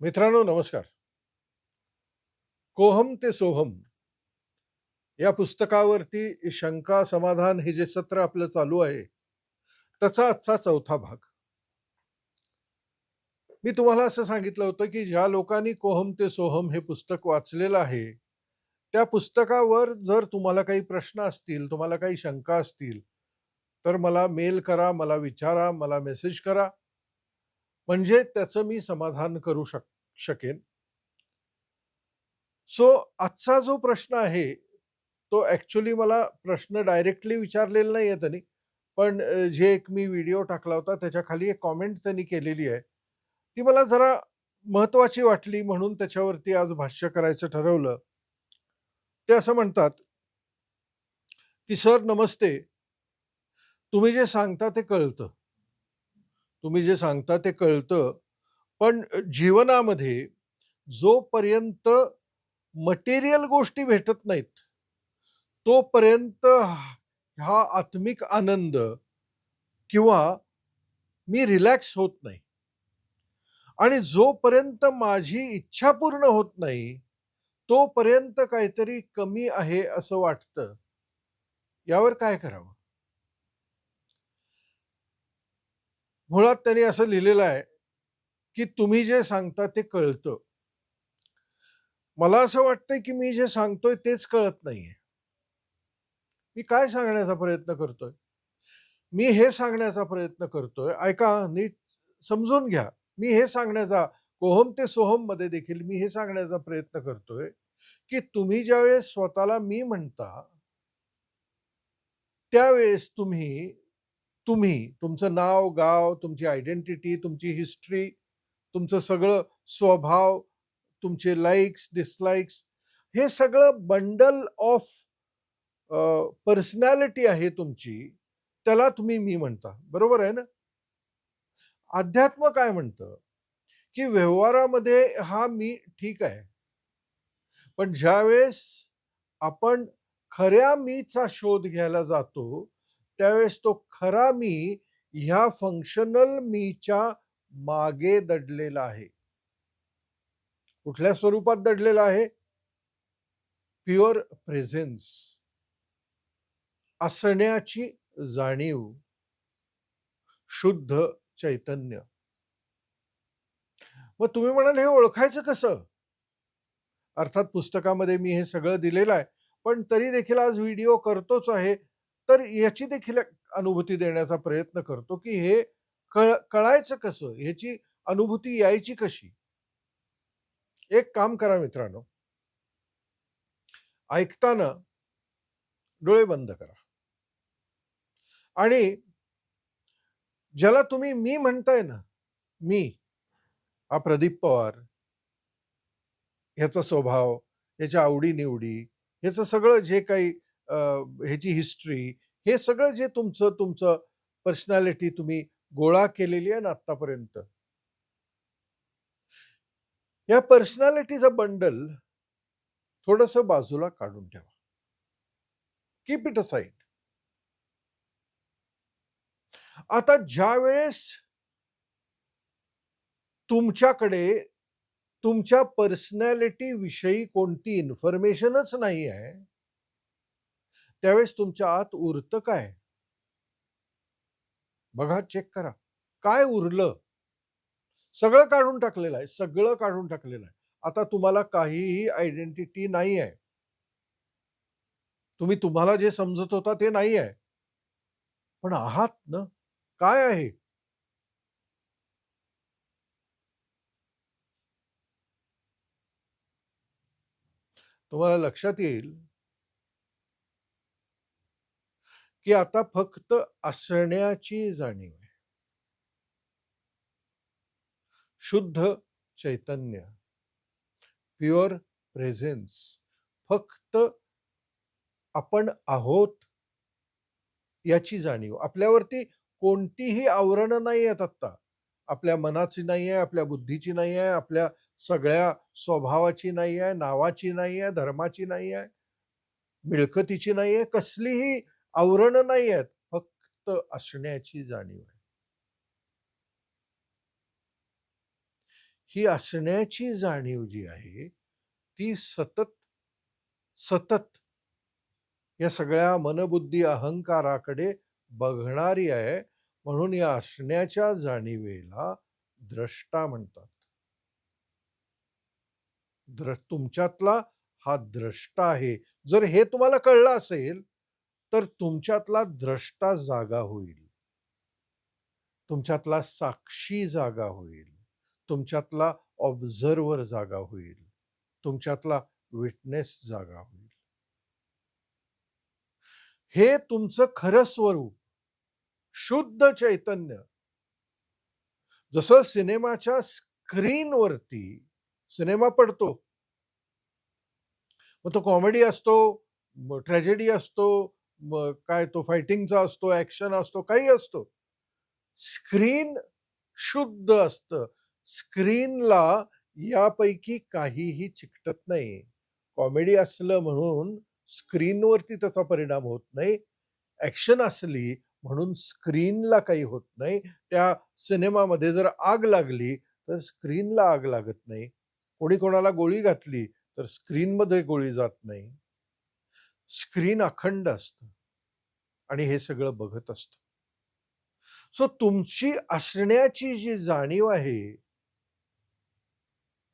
मित्रांनो नमस्कार. कोहम ते सोहम या पुस्तकावरती शंका समाधान हे जे सत्र आपलं चालू आहे त्याचा आजचा चौथा भाग. मी तुम्हाला असं सांगितलं होतं की ज्या लोकांनी कोहम ते सोहम हे पुस्तक वाचलेलं आहे त्या पुस्तकावर जर तुम्हाला काही प्रश्न असतील तुम्हाला काही शंका असतील तर मला मेल करा मला विचारा मला मेसेज करा. म्हणजे त्याचं मी समाधान करू शक शकेन. सो आजचा जो प्रश्न आहे तो ऍक्च्युली मला प्रश्न डायरेक्टली विचारलेला नाही आहे त्यांनी. पण जे एक मी व्हिडिओ टाकला होता त्याच्याखाली एक कॉमेंट त्यांनी केलेली आहे. ती मला जरा महत्वाची वाटली म्हणून त्याच्यावरती आज भाष्य करायचं ठरवलं. ते असं म्हणतात की सर नमस्ते. तुम्ही जे सांगता ते कळतं. तुम्ही जे सांगता ते कळतं. पण जीवनामध्ये जोपर्यंत मटेरियल गोष्टी भेटत नाहीत तोपर्यंत हा आत्मिक आनंद किंवा मी रिलॅक्स होत नाही. आणि जोपर्यंत माझी इच्छा पूर्ण होत नाही तोपर्यंत काहीतरी कमी आहे असं वाटतं. यावर काय करावं? मुळात त्यांनी असं लिहिलेलं आहे की तुम्ही जे सांगता ते कळतं. मला असं वाटतंय की मी जे सांगतोय तेच कळत नाहीये. मी काय सांगण्याचा प्रयत्न करतोय? मी हे सांगण्याचा प्रयत्न करतोय. ऐका नीट समजून घ्या. मी हे सांगण्याचा कोहम ते सोहममध्ये देखील मी हे सांगण्याचा प्रयत्न करतोय की तुम्ही ज्यावेळेस स्वतःला मी म्हणता त्यावेळेस तुम्ही तुम्ही तुमचं नाव गाव तुमची आयडेंटिटी तुमची हिस्ट्री तुमचं सगळं स्वभाव तुमचे लाईक्स डिसलाईक्स हे सगळं बंडल ऑफ पर्सनॅलिटी आहे तुमची. त्याला तुम्ही मी म्हणता. बरोबर आहे ना? अध्यात्म काय म्हणतं? की व्यवहारामध्ये हा मी ठीक आहे. पण ज्यावेळेस आपण खऱ्या मीचा शोध घ्यायला जातो त्यावेळेस तो खरा मी ह्या फंक्शनल मीच्या मागे दडलेला आहे. कुठल्या स्वरूपात दडलेला आहे? प्युअर प्रेझेन्स असण्याची जाणीव. शुद्ध चैतन्य. मग तुम्ही म्हणाल हे ओळखायचं कसं? अर्थात पुस्तकामध्ये मी हे सगळं दिलेलं आहे पण तरी देखील आज व्हिडिओ करतोच आहे. तर याची देखील अनुभूती देण्याचा प्रयत्न करतो की हे कळ कळायचं कसं? ह्याची अनुभूती यायची कशी? एक काम करा मित्रांनो. ऐकताना डोळे बंद करा. आणि ज्याला तुम्ही मी म्हणताय ना मी हा प्रदीप पवार ह्याचा स्वभाव ह्याच्या आवडीनिवडी ह्याचं सगळं जे काही ह्याची हिस्ट्री हे सगळं जे तुमचं तुमचं पर्सनॅलिटी तुम्ही गोळा केलेली आहे ना आतापर्यंत या पर्सनॅलिटीचं बंडल थोडस बाजूला काढून ठेवा. कीप इट असाइड आता ज्या वेळेस तुमच्याकडे तुमच्या पर्सनॅलिटी विषयी कोणती इन्फॉर्मेशनच नाही आहे त्यावेळेस तुमच्या आत उरतं काय? बघा चेक करा. काय उरलं? सगळं काढून टाकलेलं आहे सगळं काढून टाकलेलं आहे. आता तुम्हाला काहीही आयडेंटिटी नाही आहे तुम्ही तुम्हाला जे समजत होता ते नाही आहे पण आहात ना? काय आहे? तुम्हाला लक्षात येईल की आता फक्त असण्याची जाणीव आहे. शुद्ध चैतन्य प्युअर प्रेझेन्स फक्त आपण आहोत याची जाणीव. आपल्यावरती कोणतीही आवरणं नाही आहेत आत्ता. आपल्या मनाची नाही आहे आपल्या बुद्धीची नाही आहे आपल्या सगळ्या स्वभावाची नाही आहे नावाची नाही आहे धर्माची नाही आहे मिळकतीची नाही आहे कसलीही आवरण नाही आहेत फक्त असण्याची जाणीव आहे ही असण्याची जाणीव जी आहे, ती सतत, सतत या सगळ्या मनबुद्धी अहंकाराकडे बघणारी आहे. म्हणून या असण्याच्या जाणीवेला द्रष्टा म्हणतात. द्र तुमच्यातला हा द्रष्टा आहे. जर हे तुम्हाला कळलं असेल, तर तुमच्यातला द्रष्टा जागा होईल. तुमच्यातला साक्षी जागा होईल. तुमच्यातला ऑब्झर्वर जागा होईल. तुमच्यातला विटनेस जागा होईल. हे तुमचं खरं स्वरूप, शुद्ध चैतन्य. जसं सिनेमाच्या स्क्रीनवरती सिनेमा पडतो. मग तो कॉमेडी असतो, ट्रॅजेडी असतो, काय तो फायटिंगचा असतो, ॲक्शन असतो, काही असतो. स्क्रीन शुद्ध असतं. स्क्रीनला यापैकी काहीही चिकटत नाही. कॉमेडी असलं म्हणून स्क्रीनवरती त्याचा परिणाम होत नाही. ॲक्शन असली म्हणून स्क्रीनला काही होत नाही. त्या सिनेमामध्ये जर आग लागली, तर स्क्रीनला आग लागत नाही. कोणी कोणाला गोळी घातली, तर स्क्रीनमध्ये गोळी जात नाही. स्क्रीन अखंड असतं आणि हे सगळं बघत असतं. सो तुमची असण्याची जी जाणीव आहे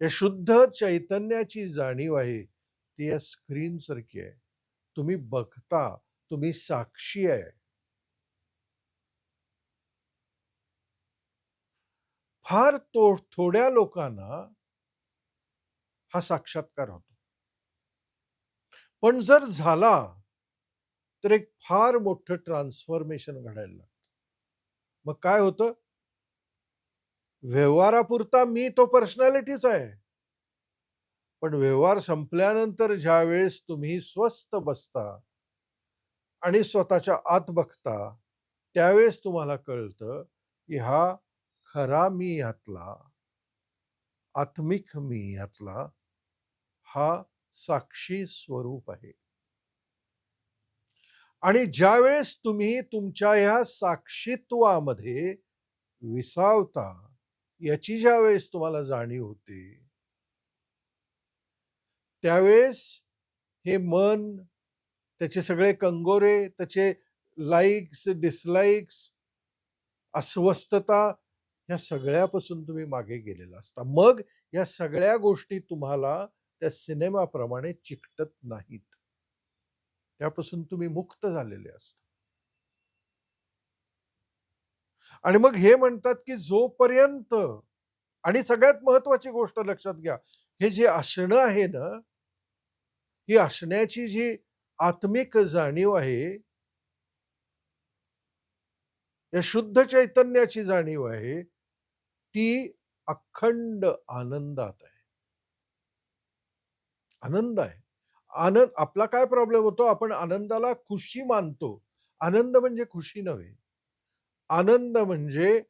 या शुद्ध चैतन्याची जाणीव आहे, ती या स्क्रीन सारखी आहे. तुम्ही बघता, तुम्ही साक्षी आहे. फार तो थोड्या लोकांना हा साक्षात्कार होतो. पण जर झाला, तर एक फार मोठं ट्रान्सफॉर्मेशन घडायला लागतं. मग काय होतं? व्यवहारापुरता मी तो पर्सनॅलिटीच आहे. पण व्यवहार संपल्यानंतर ज्यावेळेस तुम्ही स्वस्त बसता आणि स्वतःच्या आत बघता, त्यावेळेस तुम्हाला कळतं, की हा खरा मी यातला आत्मिक मी यातला हा साक्षी स्वरूप आहे. आणि ज्यावेळेस तुम्ही तुमच्या ह्या साक्षीत्वामध्ये विसावता, याची ज्यावेळेस तुम्हाला जाणीव होते त्यावेळेस हे मन, त्याचे सगळे कंगोरे, त्याचे लाइक्स, डिसलाईक्स अस्वस्थता ह्या सगळ्यापासून तुम्ही मागे गेलेला असता. मग या सगळ्या गोष्टी तुम्हाला त्या सिनेमाप्रमाणे चिकटत नाहीत. त्यापासून तुम्ही मुक्त झालेले असता. आणि मग हे म्हणतात, की जोपर्यंत आणि सगळ्यात महत्वाची गोष्ट लक्षात घ्या, हे जे असणं आहे ना ही असण्याची जी आत्मिक जाणीव आहे या शुद्ध चैतन्याची जाणीव आहे, ती अखंड आनंदात आहे. आनंद आहे. आनंद आपला काय प्रॉब्लेम होतो? आपण आनंदाला खुशी मानतो. आनंद म्हणजे खुशी नव्हे. आनंद म्हणजे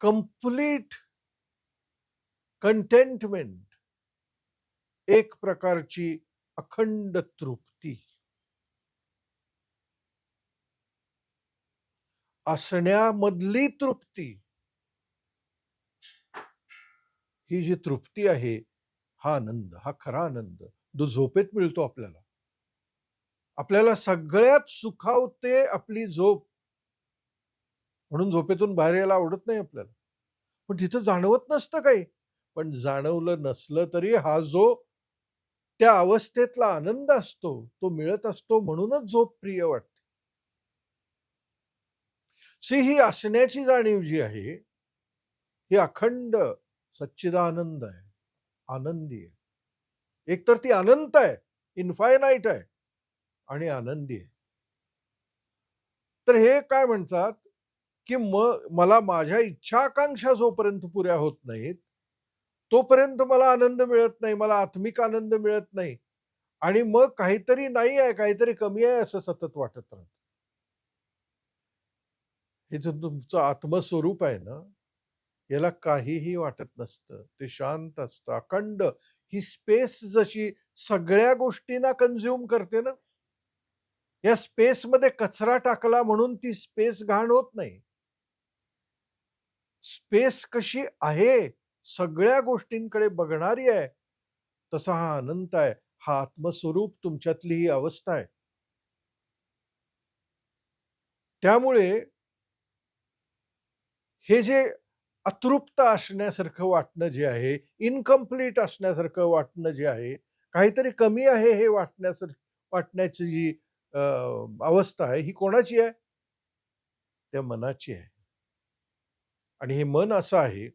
कंप्लीट कंटेंटमेंट. एक प्रकारची अखंड तृप्ती. असण्यामधली तृप्ती. ही जी तृप्ती आहे, हा आनंद, हा खरा आनंद, जो झोपेत मिळतो आपल्याला. आपल्याला सगळ्यात सुखावते आपली झोप. म्हणून झोपेतून बाहेर यायला आवडत नाही आपल्याला. पण तिथं जाणवत नसतं काही. पण जाणवलं नसलं तरी हा जो त्या अवस्थेतला आनंद असतो, तो मिळत असतो म्हणूनच झोप प्रिय वाटते. सी ही असण्याची जाणीव जी आहे, ही अखंड सच्चिदानंद आहे, आनंदी आहे. एकतर ती अनंत आहे, इन्फायनाईट आहे आणि आनंदी आहे. तर हे काय म्हणतात, की मग मला माझ्या इच्छा आकांक्षा जोपर्यंत पुऱ्या होत नाहीत, तोपर्यंत मला आनंद मिळत नाही, मला आत्मिक आनंद मिळत नाही. आणि मग काहीतरी नाही आहे, काहीतरी कमी आहे असं सतत वाटत राहतं. हे तुमचं आत्मस्वरूप आहे ना, याला काहीही वाटत नसतं. ते शांत असतं, अखंड. ही स्पेस जशी सगळ्या गोष्टींना कन्झ्युम करते ना, या स्पेसमध्ये कचरा टाकला म्हणून ती स्पेस घाण होत नाही. स्पेस कशी आहे, सगळ्या गोष्टींकडे बघणारी आहे तसा हा अनंत आहे हा आत्मस्वरूप तुमच्यातली ही अवस्था आहे त्यामुळे हे जे अतृप्त असण्यासारखं वाटणं जे आहे इनकम्प्लीट असण्यासारखं वाटणं जे आहे काहीतरी कमी आहे हे वाटण्यासारखं वाटण्याची जी अवस्था आहे ही कोणाची आहे? त्या मनाची आहे. आणि हे मन असं आहे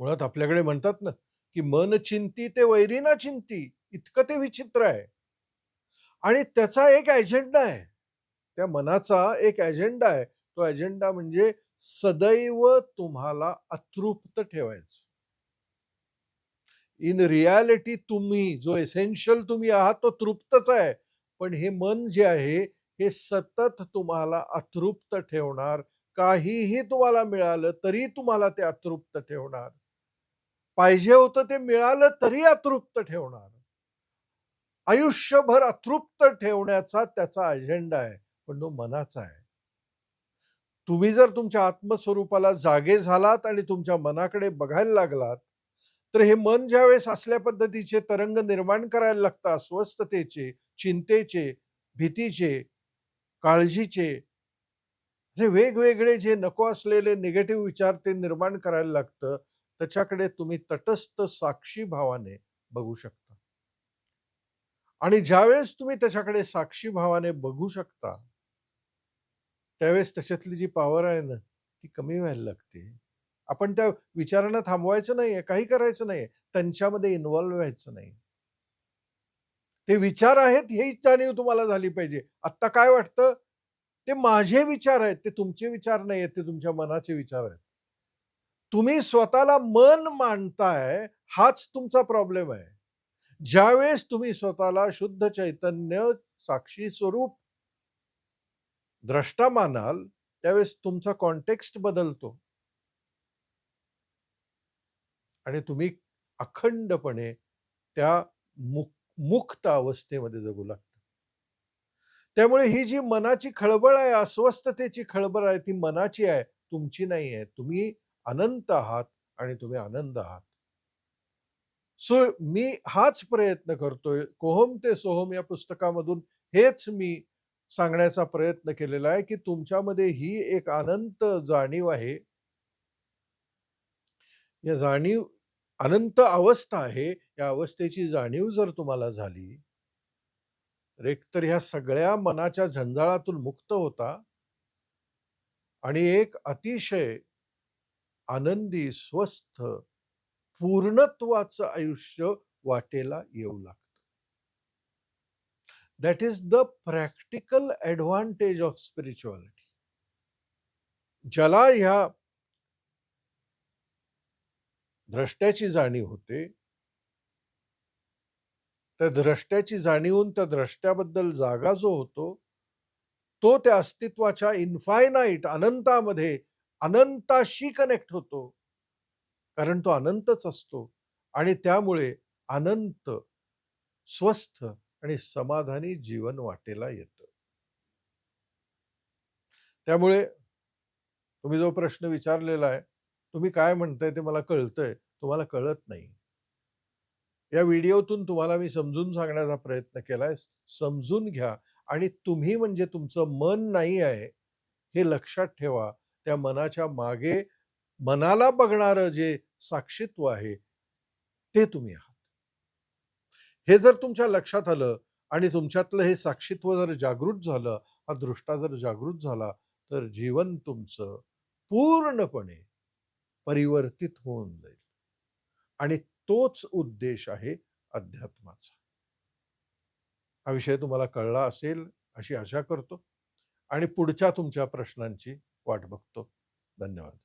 मुळात आपल्याकडे म्हणतात ना की मन चिंती ते वैरीना चिंती इतकं ते विचित्र आहे. आणि त्याचा एक एजेंडा आहे. त्या मनाचा एक एजेंडा आहे. तो एजेंडा म्हणजे सदैव तुम्हाला अतृप्त ठेवायचं. इन रियालिटी तुम्ही जो एसेन्शियल तुम्ही आहात तो तृप्तच आहे. पण हे मन जे आहे हे सतत तुम्हाला अतृप्त ठेवणार. काहीही तुम्हाला मिळालं तरी तुम्हाला ते अतृप्त ठेवणार. पाहिजे होतं ते मिळालं तरी अतृप्त ठेवणार. आयुष्यभर अतृप्त ठेवण्याचा त्याचा अजेंडा आहे पण तो मनाचा आहे. तुम्ही जर तुमच्या आत्मस्वरूपाला जागे झालात आणि तुमच्या मनाकडे बघायला लागलात तर हे मन ज्यावेळेस असल्या पद्धतीचे तरंग निर्माण करायला लागतं अस्वस्थतेचे चिंतेचे भीतीचे काळजीचे जे वेगवेगळे जे नको असलेले निगेटिव्ह विचार ते निर्माण करायला लागतं त्याच्याकडे तुम्ही तटस्थ साक्षी भावाने बघू शकता. आणि ज्यावेळेस तुम्ही त्याच्याकडे साक्षी भावाने बघू शकता त्यावेळेस त्याच्यातली जी पॉवर आहे ना ती कमी व्हायला लागते. आपण त्या विचारांना थांबवायचं नाहीये काही करायचं नाहीये त्यांच्यामध्ये इन्व्हॉल्व्ह व्हायचं नाही. ते विचार आहेत हे जाणीव तुम्हाला झाली पाहिजे. आत्ता काय वाटतं? ते माझे विचार आहेत ते तुमचे विचार नाही आहेत ते तुमच्या मनाचे विचार आहेत. तुम्ही स्वतःला मन मानताय हाच तुमचा प्रॉब्लेम आहे. ज्यावेळेस तुम्ही स्वतःला शुद्ध चैतन्य साक्षी स्वरूप द्रष्टा मानाल त्यावेळेस तुमचा कॉन्टेक्स्ट बदलतो. आणि तुम्ही अखंडपणे त्या मुक्त अवस्थेमध्ये जगू लागता. त्यामुळे ही जी मनाची खळबळ आहे अस्वस्थतेची खळबळ आहे ती मनाची आहे तुमची नाही आहे. तुम्ही अनंत आहात आणि तुम्ही आनंद आहात. सो मी हाच प्रयत्न करतोय. कोहम ते सोहम या पुस्तकामधून हेच मी सांगण्याचा प्रयत्न केलेला आहे की तुमच्यामध्ये ही एक अनंत जाणीव आहे. या जाणीव अनंत अवस्था आहे या अवस्थेची जाणीव जर तुम्हाला झाली तर एकतर ह्या सगळ्या मनाच्या झंझाळातून मुक्त होता आणि एक अतिशय आनंदी स्वस्थ पूर्णत्वाचं आयुष्य वाटेला येऊ लागतं that is the practical advantage of spirituality ज्याला ह्या द्रष्ट्याची जाणीव होते त्या द्रष्ट्याची जाणीवून त्या द्रष्ट्याबद्दल जागा जो होतो तो त्या अस्तित्वाच्या इन्फायनाईट अनंतामध्ये अनंताशी कनेक्ट होतो. कारण तो अनंतच असतो. आणि त्यामुळे अनंत स्वस्थ आणि समाधानी जीवन वाटेला येतं. त्यामुळे तुम्ही जो प्रश्न विचारलेला आहे तुम्ही काय म्हणताय ते मला कळतंय तुम्हाला कळत नाही. या व्हिडिओतून तुम्हाला मी समजून सांगण्याचा प्रयत्न केलाय. समजून घ्या आणि तुम्ही म्हणजे तुमचं मन नाही आहे हे लक्षात ठेवा. त्या मनाच्या मागे मनाला बघणारं जे साक्षीत्व आहे ते तुम्ही आहात. हे जर तुमच्या लक्षात आलं आणि तुमच्यातलं हे साक्षीत्व जर जागृत झालं हा दृष्टा जर जागृत झाला तर जीवन तुमचं पूर्णपणे परिवर्तित होऊन जाईल. आणि तोच उद्देश आहे अध्यात्माचा. हा विषय तुम्हाला कळला असेल अशी आशा करतो. आणि पुढच्या तुमच्या प्रश्नांची वाट बघतो. धन्यवाद.